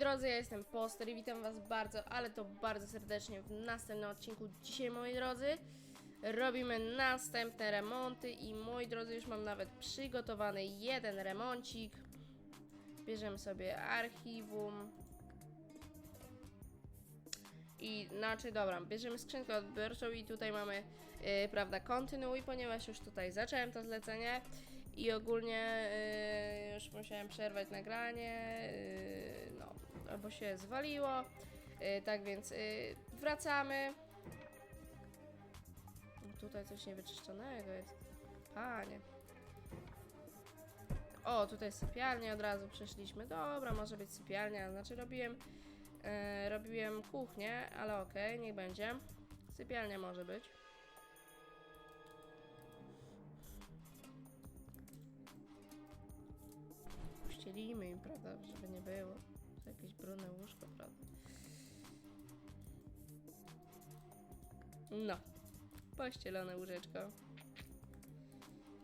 drodzy, ja jestem Poster i witam was bardzo, ale to bardzo serdecznie w następnym odcinku. Dzisiaj, moi drodzy, robimy następne remonty i moi drodzy, już mam nawet przygotowany jeden remoncik. Bierzemy sobie archiwum. I znaczy, dobra, bierzemy skrzynkę odbiorczą i tutaj mamy, yy, prawda, kontynuuj, ponieważ już tutaj zacząłem to zlecenie i ogólnie yy, już musiałem przerwać nagranie, no, albo się zwaliło, yy, tak więc yy, wracamy. Tutaj coś niewyczyszczonego jest, panie. O, tutaj sypialnia, od razu przeszliśmy. Dobra, może być sypialnia. Znaczy robiłem, e, robiłem kuchnię, ale okej, niech będzie. Sypialnia może być. Pościelimy im, prawda, żeby nie było. To jakieś brudne łóżko, prawda. No, pościelone łóżeczko.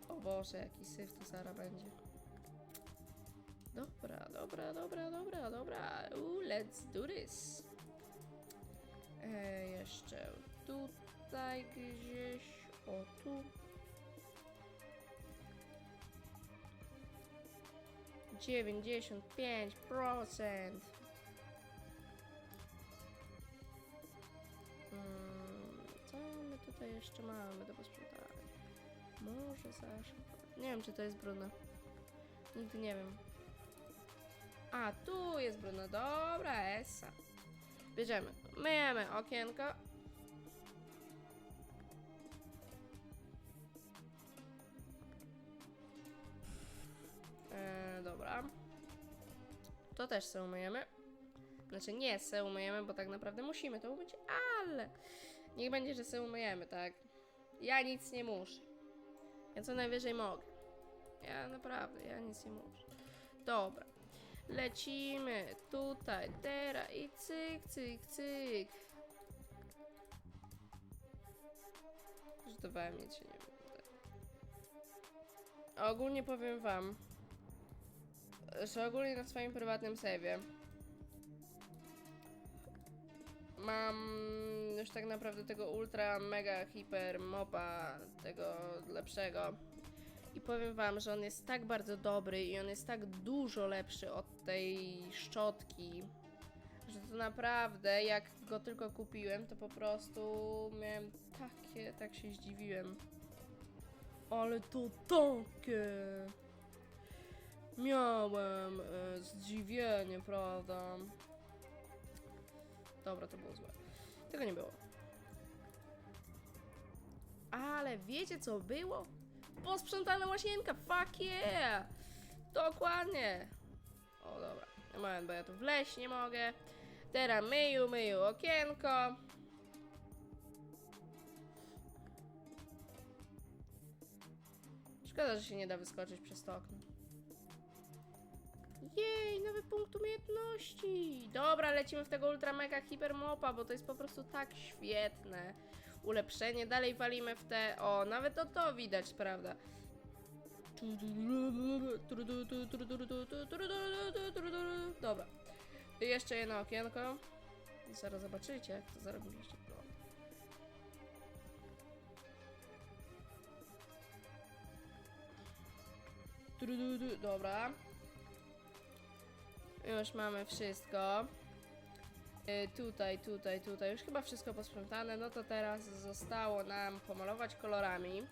O Boże, jaki syf tu zaraz będzie. Dobra, dobra, dobra, dobra, dobra. Let's do this. E, jeszcze tutaj gdzieś. O, tu. Dziewięćdziesiąt pięć procent. Mm, Co my tutaj jeszcze mamy do posprzątania? Może Sasza. Nie wiem, czy to jest brudne. Nigdy nie wiem. A, tu jest brudno. Dobra, Essa. Bierzemy. Myjemy okienko. To też se umyjemy. Znaczy nie se umyjemy, bo tak naprawdę musimy to umyć, ale niech będzie, że se umyjemy, tak? Ja nic nie muszę. Ja co najwyżej mogę. Ja naprawdę, ja nic nie muszę. Dobra. Lecimy tutaj, teraz i cyk, cyk, cyk. Żartowałem, nic się nie wygląda. Ogólnie powiem wam, że ogólnie na swoim prywatnym save'ie mam już tak naprawdę tego ultra, mega, hiper, mopa, tego lepszego. I powiem wam, że on jest tak bardzo dobry i on jest tak dużo lepszy od tej szczotki, że to naprawdę, jak go tylko kupiłem, to po prostu miałem takie, tak się zdziwiłem. Ale to takie... Miałem e, zdziwienie, prawda? Dobra, to było złe. Tego nie było. Ale wiecie co było? Posprzątana łazienka, fuck yeah! Dokładnie! O dobra, moment, bo ja tu wleźć nie mogę. Teraz myju, myju okienko. Szkoda, że się nie da wyskoczyć przez to okno. Jej, nowy punkt umiejętności! Dobra, lecimy w tego ultra mega bo to jest po prostu tak świetne ulepszenie. Dalej walimy w te. O, nawet to to widać, prawda? Dobra. Jeszcze jedno okienko. Zaraz zobaczycie, jak to zarobiliście. Dobra. Już mamy wszystko. Y, tutaj, tutaj, tutaj. Już chyba wszystko posprzątane. No to teraz zostało nam pomalować kolorami.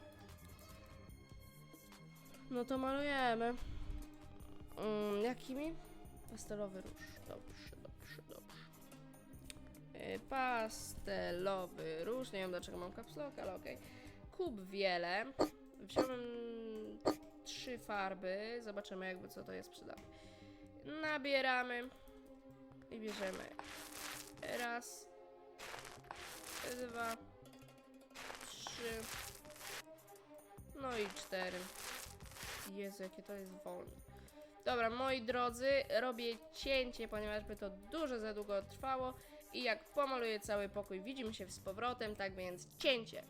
No to malujemy. Mm, jakimi? Pastelowy róż. Dobrze, dobrze, dobrze. Y, pastelowy róż. Nie wiem dlaczego mam kapslok, ale okej. Kup wiele. Wziąłem trzy farby. Zobaczymy jakby co to jest przydatne. Nabieramy. I bierzemy. Raz, dwa, trzy, no i cztery. Jezu, jakie to jest wolne. Dobra, moi drodzy, robię cięcie, ponieważ by to dużo za długo trwało. I jak pomaluję cały pokój, widzimy się z powrotem, tak więc cięcie.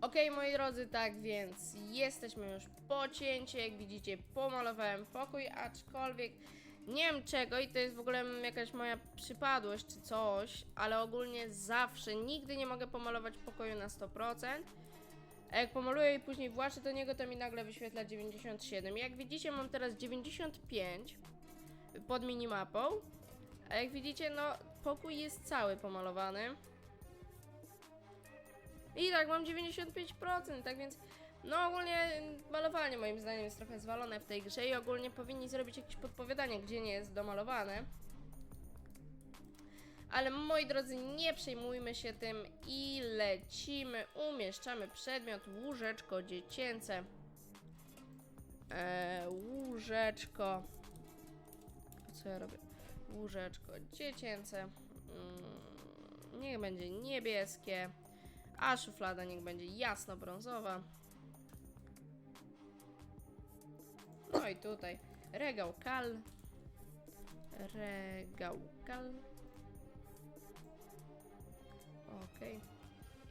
Ok, moi drodzy, tak więc jesteśmy już po cięciu. Jak widzicie, pomalowałem pokój, aczkolwiek Nie wiem czego i to jest w ogóle jakaś moja przypadłość czy coś, ale ogólnie zawsze, nigdy nie mogę pomalować pokoju na 100%. A jak pomaluję i później właczę do niego, to mi nagle wyświetla 97. Jak widzicie, mam teraz 95 pod minimapą. A jak widzicie, no pokój jest cały pomalowany. I tak, mam 95%, tak więc no ogólnie malowanie moim zdaniem jest trochę zwalone w tej grze i ogólnie powinni zrobić jakieś podpowiadanie, gdzie nie jest domalowane. Ale moi drodzy, nie przejmujmy się tym i lecimy. Umieszczamy przedmiot łóżeczko dziecięce. Eee, łóżeczko. Co ja robię? Łóżeczko dziecięce. Mm, niech będzie niebieskie. A szuflada niech będzie jasno-brązowa. No i tutaj regał kal. Regał kal. Okej.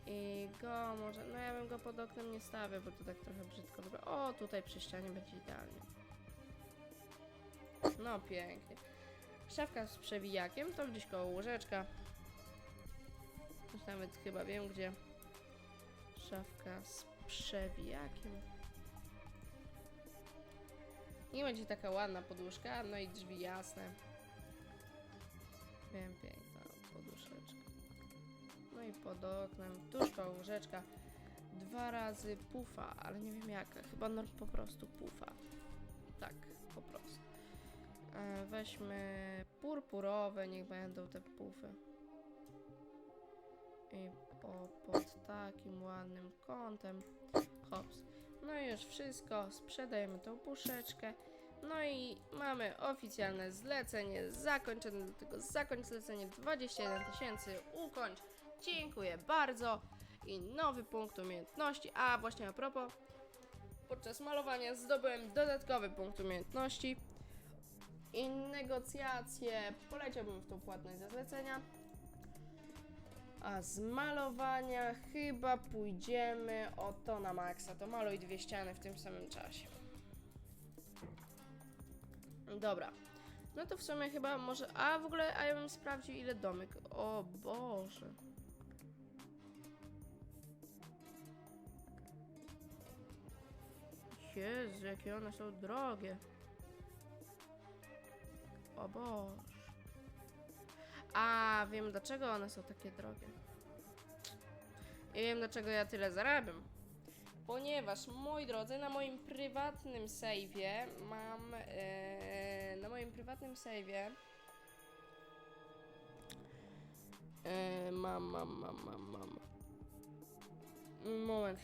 I go może. No ja bym go pod oknem nie stawiał, bo to tak trochę brzydko wygląda. O, tutaj przy ścianie będzie idealnie. No pięknie. Szafka z przewijakiem to gdzieś koło łóżeczka. Już nawet chyba wiem gdzie. Szafka z przewijakiem. Nie będzie taka ładna poduszka, no i drzwi jasne. Wiem, piękna poduszeczka. No i pod oknem, tuż łóżeczka. Dwa razy pufa, ale nie wiem jaka. Chyba no, po prostu pufa. Tak, po prostu. E, weźmy purpurowe, niech będą te pufy. I po, pod takim ładnym kątem. Hops. No i już wszystko. Sprzedajemy tą puszeczkę. No i mamy oficjalne zlecenie zakończone. Do tego zakończ zlecenie 21 tysięcy. Ukończ. Dziękuję bardzo. I nowy punkt umiejętności. A właśnie a propos. Podczas malowania zdobyłem dodatkowy punkt umiejętności. I negocjacje. Poleciałbym w tą płatność za zlecenia. A z malowania chyba pójdziemy o to na maksa. To maluj dwie ściany w tym samym czasie. Dobra. No to w sumie chyba może... A w ogóle, a ja bym sprawdził ile domek. O Boże. Jezu, jakie one są drogie. O Boże. A, wiem dlaczego one są takie drogie. I wiem dlaczego ja tyle zarabiam. Ponieważ, moi drodzy, na moim prywatnym save'ie mam... E, na moim prywatnym save'ie... E, mam, mam, mam, mam, mam. Moment.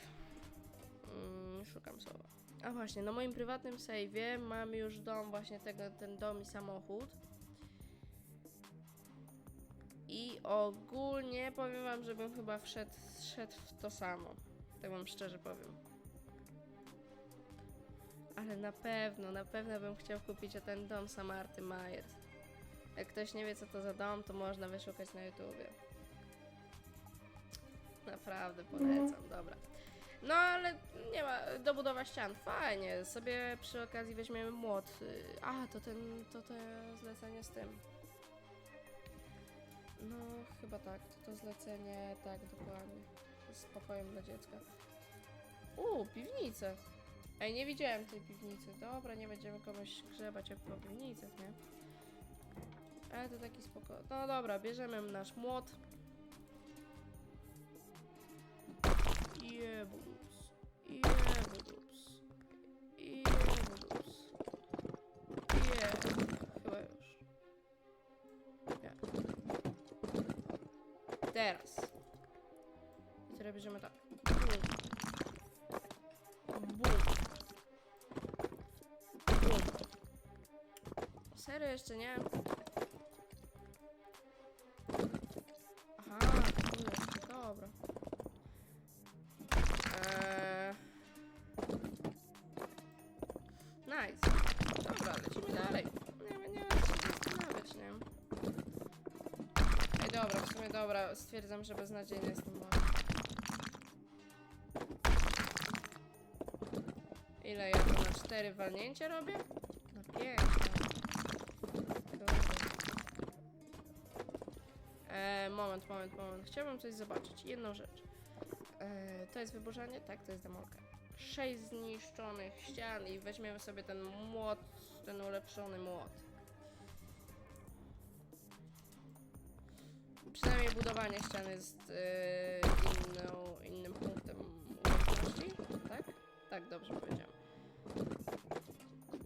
Mm, szukam słowa. A właśnie, na moim prywatnym save'ie mam już dom, właśnie tego, ten dom i samochód. I ogólnie powiem wam, żebym chyba wszedł, wszedł w to samo. Tak wam szczerze powiem. Ale na pewno, na pewno bym chciał kupić ten dom Samarty Myers. Jak ktoś nie wie co to za dom, to można wyszukać na YouTubie. Naprawdę polecam, dobra. No ale nie ma, dobudowa ścian, fajnie. Sobie przy okazji weźmiemy młot. Y, A, to ten, to te zlecenie z tym. No, chyba tak. To, to zlecenie, tak, dokładnie. Z pokojem dla dziecka. U, piwnicę. Ej, nie widziałem tej piwnicy. Dobra, nie będziemy komuś grzebać po piwnicach, nie? Ale to taki spoko. No dobra, bierzemy nasz młot. Jebulus. Jebulus. Teraz. I teraz bierzemy tak. Bum. Bum. Serio jeszcze nie? stwierdzam, że beznadziejny jestem. Ile ja na cztery walnięcia robię? Tak no pięknie. Moment, moment, moment. Chciałbym coś zobaczyć. Jedną rzecz. E, to jest wyburzanie? Tak, to jest demolka. Sześć zniszczonych ścian i weźmiemy sobie ten młot, ten ulepszony młot. Przynajmniej budowanie ścian jest e, inną, innym punktem umiejętności, tak? Tak, dobrze powiedziałem.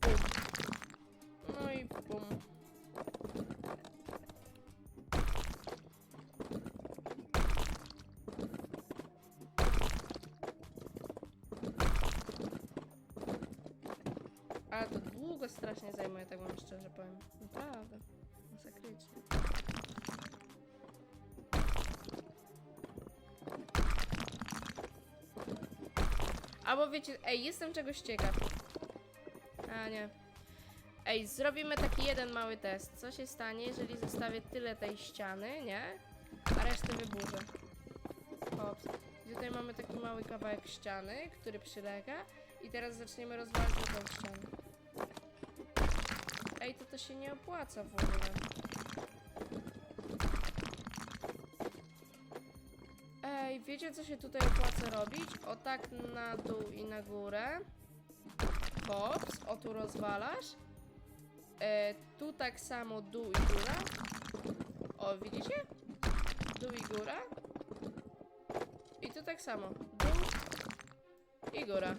Bum. No i bum. Ale to długo strasznie zajmuje, tak wam szczerze powiem. Naprawdę. Masakrycznie. Albo wiecie, ej, jestem czegoś ciekaw. A nie. Ej, zrobimy taki jeden mały test. Co się stanie, jeżeli zostawię tyle tej ściany, nie? A resztę wyburzę. Hops. Tutaj mamy taki mały kawałek ściany, który przylega. I teraz zaczniemy rozwalać tą ścianę. Ej, to to się nie opłaca w ogóle. Ej, wiecie co się tutaj opłaca robić? O tak na dół i na górę. Hops, o tu rozwalasz. E, tu tak samo dół i góra. O, widzicie? Dół i góra. I tu tak samo. Dół i góra.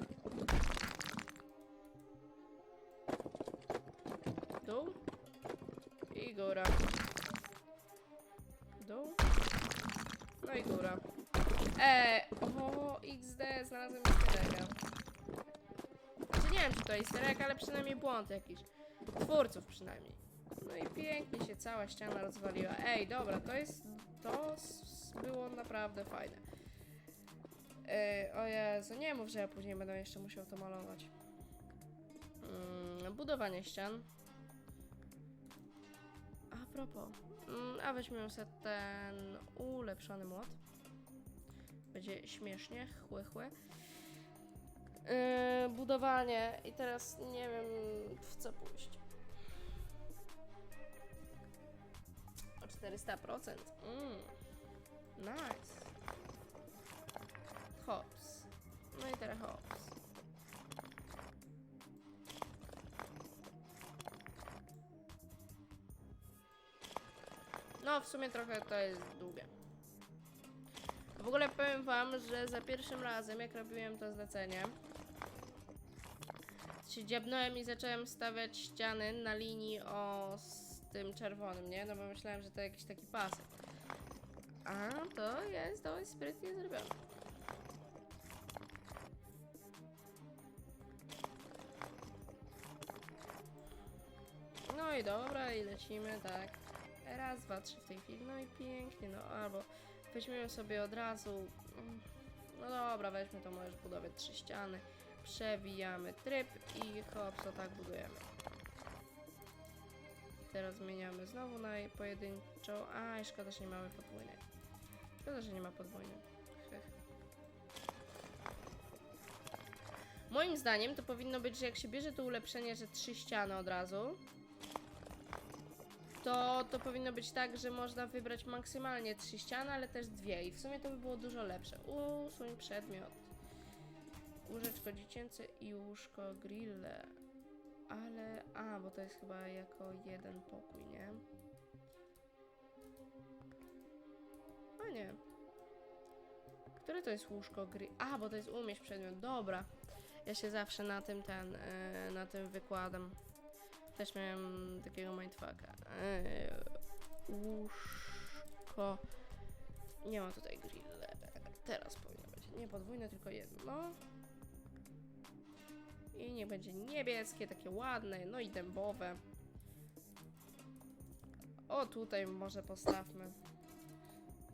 Dół i góra. Dół. No i góra. Eee, o, XD, znalazłem easter egga. Znaczy nie wiem, czy to easter egg, ale przynajmniej błąd jakiś. Twórców przynajmniej. No i pięknie się cała ściana rozwaliła. Ej, dobra, to jest... To było naprawdę fajne. Ej, o Jezu, nie mów, że ja później będę jeszcze musiał to malować. Mm, budowanie ścian. A propos. Mm, a weźmiemy sobie ten ulepszony młot. Będzie śmiesznie, chłe. Yy, budowanie i teraz nie wiem w co pójść. O 400%. Mm. Nice. Hops. No i teraz hops. No, w sumie trochę to jest długie. W ogóle powiem wam, że za pierwszym razem, jak robiłem to zlecenie, się dziabnąłem i zacząłem stawiać ściany na linii o z tym czerwonym, nie? No bo myślałem, że to jakiś taki pasek. A to jest dość sprytnie zrobione. No i dobra, i lecimy, tak. Raz, dwa, trzy w tej chwili, no i pięknie, no albo weźmiemy sobie od razu, mm, no dobra, weźmy to możesz budować trzy ściany, przewijamy tryb i hop, co tak budujemy. Teraz zmieniamy znowu na pojedynczą, a i szkoda, że nie mamy podwójnej. Szkoda, że nie ma podwójnej. Moim zdaniem to powinno być, że jak się bierze to ulepszenie, że trzy ściany od razu, to, to powinno być tak, że można wybrać maksymalnie trzy ściany, ale też dwie. I w sumie to by było dużo lepsze. Usuń przedmiot. Łóżeczko dziecięce i łóżko grille. Ale. A, bo to jest chyba jako jeden pokój, nie? A nie. Które to jest łóżko gry? A, bo to jest umieść przedmiot. Dobra. Ja się zawsze na tym ten, e, na tym wykładam. Też miałem takiego mindfucka. Eee, łóżko. Nie ma tutaj grille. Teraz powinno być. Nie podwójne, tylko jedno. I nie będzie niebieskie, takie ładne, no i dębowe. O, tutaj może postawmy.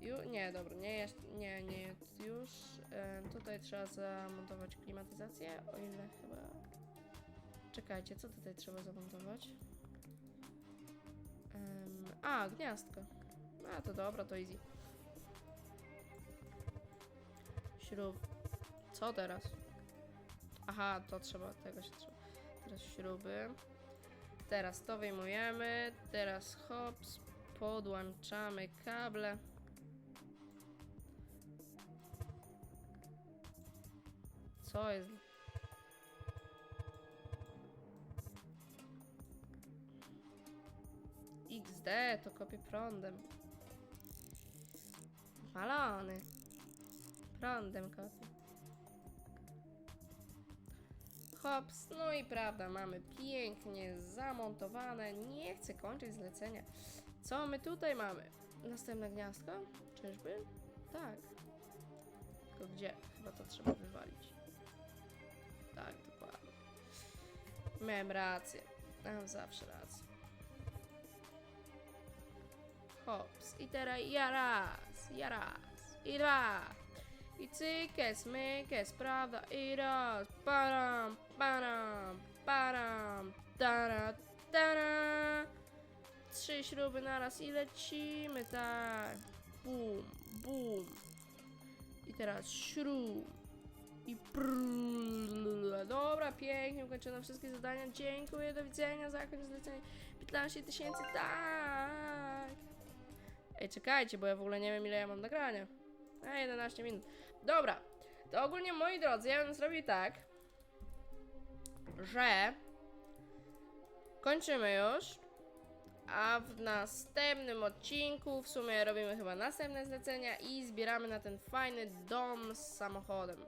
Ju, nie, dobra, nie jest, nie, nie jest już. E, tutaj trzeba zamontować klimatyzację, o ile chyba Czekajcie, co tutaj trzeba zamontować? Em, a, gniazdko. A, to dobra, to easy. Śrub. Co teraz? Aha, to trzeba, tego się trzeba. Teraz śruby. Teraz to wyjmujemy. Teraz hops, Podłączamy kable. Co jest? XD to kopie prądem. Malony. Prądem kopie. Hops, no i prawda, mamy pięknie zamontowane. Nie chcę kończyć zlecenia. Co my tutaj mamy? Następne gniazdko? Czyżby? Tak. Tylko gdzie? Chyba to trzeba wywalić. Tak, dokładnie. Miałem rację. Mam zawsze rację. Hops. I teraz ja raz, ja raz, i dwa. I cykes, mykes, prawda, i raz. Param, param, param, tara, tara. Trzy śruby naraz i lecimy, tak. Bum, bum. I teraz śrub. I prrrr. Dobra, pięknie ukończono wszystkie zadania. Dziękuję, do widzenia, zakończ zlecenie. 15 tysięcy, tak. Ej, czekajcie, bo ja w ogóle nie wiem ile ja mam nagrania. A, 11 minut. Dobra, to ogólnie moi drodzy, ja bym zrobił tak, że kończymy już, a w następnym odcinku w sumie robimy chyba następne zlecenia i zbieramy na ten fajny dom z samochodem.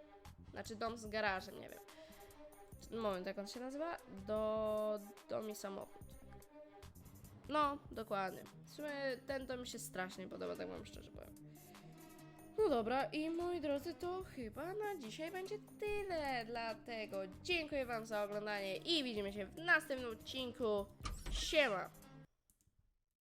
Znaczy dom z garażem, nie wiem. Moment, jak on się nazywa? Do... dom i samochód. No, dokładnie. W sumie ten to mi się strasznie podoba, tak wam szczerze powiem. No dobra, i moi drodzy, to chyba na dzisiaj będzie tyle. Dlatego dziękuję wam za oglądanie i widzimy się w następnym odcinku. Siema!